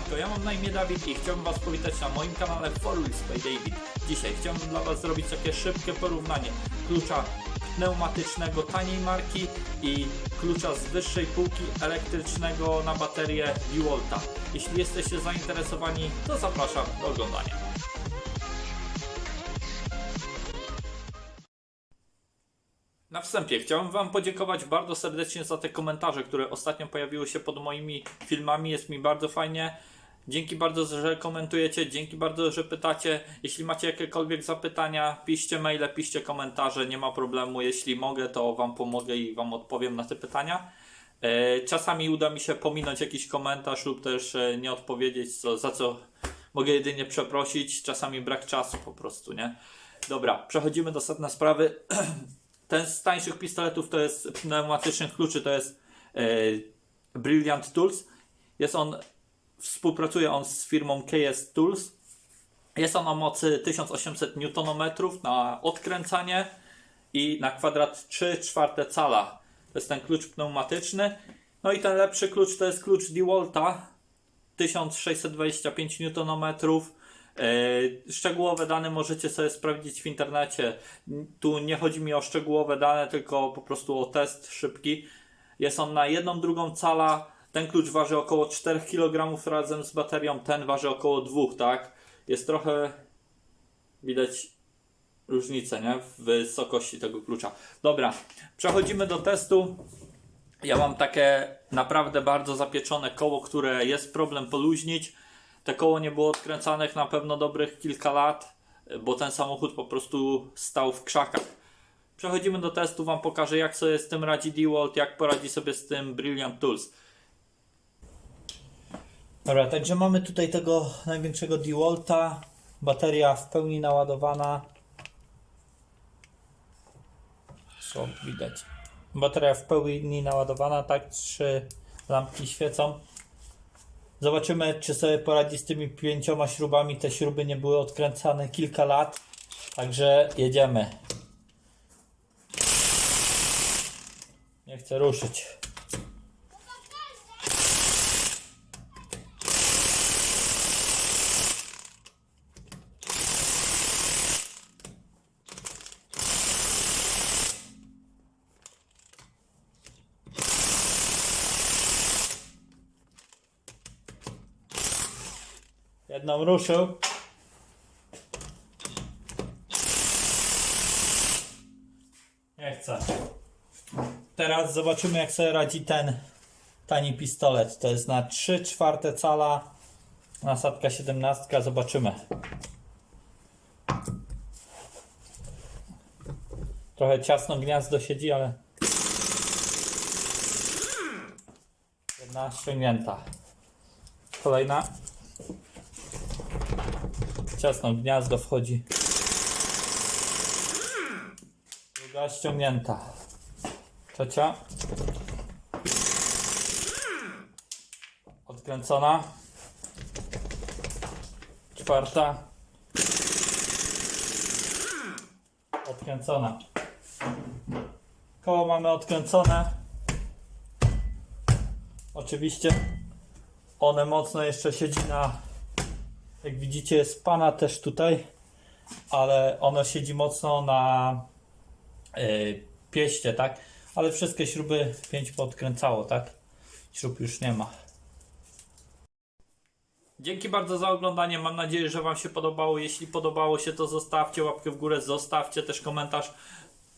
Siemanko, ja mam na imię Dawid i chciałbym Was powitać na moim kanale For Wheels by David. Dzisiaj chciałbym dla Was zrobić takie szybkie porównanie klucza pneumatycznego taniej marki i klucza z wyższej półki elektrycznego na baterię DeWalta. Jeśli jesteście zainteresowani, to zapraszam do oglądania. Na wstępie chciałem Wam podziękować bardzo serdecznie za te komentarze, które ostatnio pojawiły się pod moimi filmami. Jest mi bardzo fajnie. Dzięki bardzo, że komentujecie, dzięki bardzo, że pytacie. Jeśli macie jakiekolwiek zapytania, piszcie maile, piszcie komentarze, nie ma problemu. Jeśli mogę, to Wam pomogę i Wam odpowiem na te pytania. E, Czasami uda mi się pominąć jakiś komentarz lub też e, nie odpowiedzieć, co, za co mogę jedynie przeprosić. Czasami brak czasu po prostu, nie? Dobra, przechodzimy do sedna sprawy. Ten z tańszych pistoletów to jest pneumatycznych kluczy, to jest e, Brilliant Tools. Jest on, współpracuje on z firmą KS Tools. Jest on o mocy 1800 Nm na odkręcanie i na kwadrat 3 czwarte cala. To jest ten klucz pneumatyczny. No i ten lepszy klucz to jest klucz DeWalta 1625 Nm. E, Szczegółowe dane możecie sobie sprawdzić w internecie. Tu nie chodzi mi o szczegółowe dane, tylko po prostu o test szybki. Jest on na jedną drugą cala. Ten klucz waży około 4 kg razem z baterią, ten waży około 2, tak? Jest trochę widać różnicę, nie? W wysokości tego klucza. Dobra, przechodzimy do testu. Ja mam takie naprawdę bardzo zapieczone koło, które jest problem poluźnić. Te koło nie było odkręcanych na pewno dobrych kilka lat, bo ten samochód po prostu stał w krzakach. Przechodzimy do testu, Wam pokażę jak sobie z tym radzi DeWalt, jak poradzi sobie z tym Brilliant Tools. Dobra, także mamy tutaj tego największego DeWalta. Bateria w pełni naładowana. Co widać? Bateria w pełni naładowana, tak? Trzy lampki świecą. Zobaczymy, czy sobie poradzi z tymi pięcioma śrubami. Te śruby nie były odkręcane kilka lat. Także jedziemy. Nie chcę ruszyć. Jedną ruszył. Nie chcę. Teraz zobaczymy jak sobie radzi ten tani pistolet. To jest na 3 czwarte cala. Nasadka 17. Zobaczymy. Trochę ciasno gniazdo siedzi, ale jedna ściągnięta. Kolejna. Ciasno gniazdo wchodzi. Druga ściągnięta. Trzecia. Odkręcona. Czwarta. Odkręcona. Koło mamy odkręcone. Oczywiście one mocno jeszcze siedzi na jak widzicie jest pana też tutaj, ale ono siedzi mocno na yy, pieście, tak? Ale wszystkie śruby 5 podkręcało, tak? Śrub już nie ma. Dzięki bardzo za oglądanie. Mam nadzieję, że Wam się podobało. Jeśli podobało się, to zostawcie łapkę w górę, zostawcie też komentarz,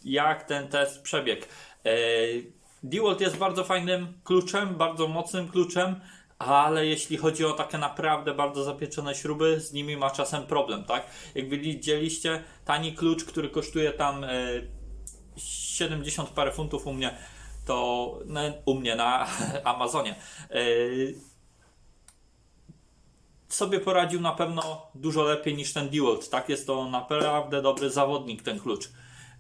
jak ten test przebiegł. Eee, DeWalt jest bardzo fajnym kluczem, bardzo mocnym kluczem, ale jeśli chodzi o takie naprawdę bardzo zapieczone śruby, z nimi ma czasem problem, tak? Jak widzieliście, tani klucz, który kosztuje tam e, 70 parę funtów u mnie, to no, u mnie na Amazonie. E, sobie poradził na pewno dużo lepiej niż ten DeWalt. Tak, jest to naprawdę dobry zawodnik ten klucz.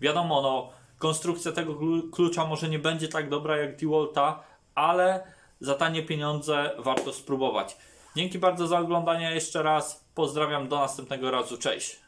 Wiadomo, no, konstrukcja tego klu- klucza może nie będzie tak dobra jak DeWalta, ale za tanie pieniądze warto spróbować. Dzięki bardzo za oglądanie jeszcze raz. Pozdrawiam do następnego razu. Cześć.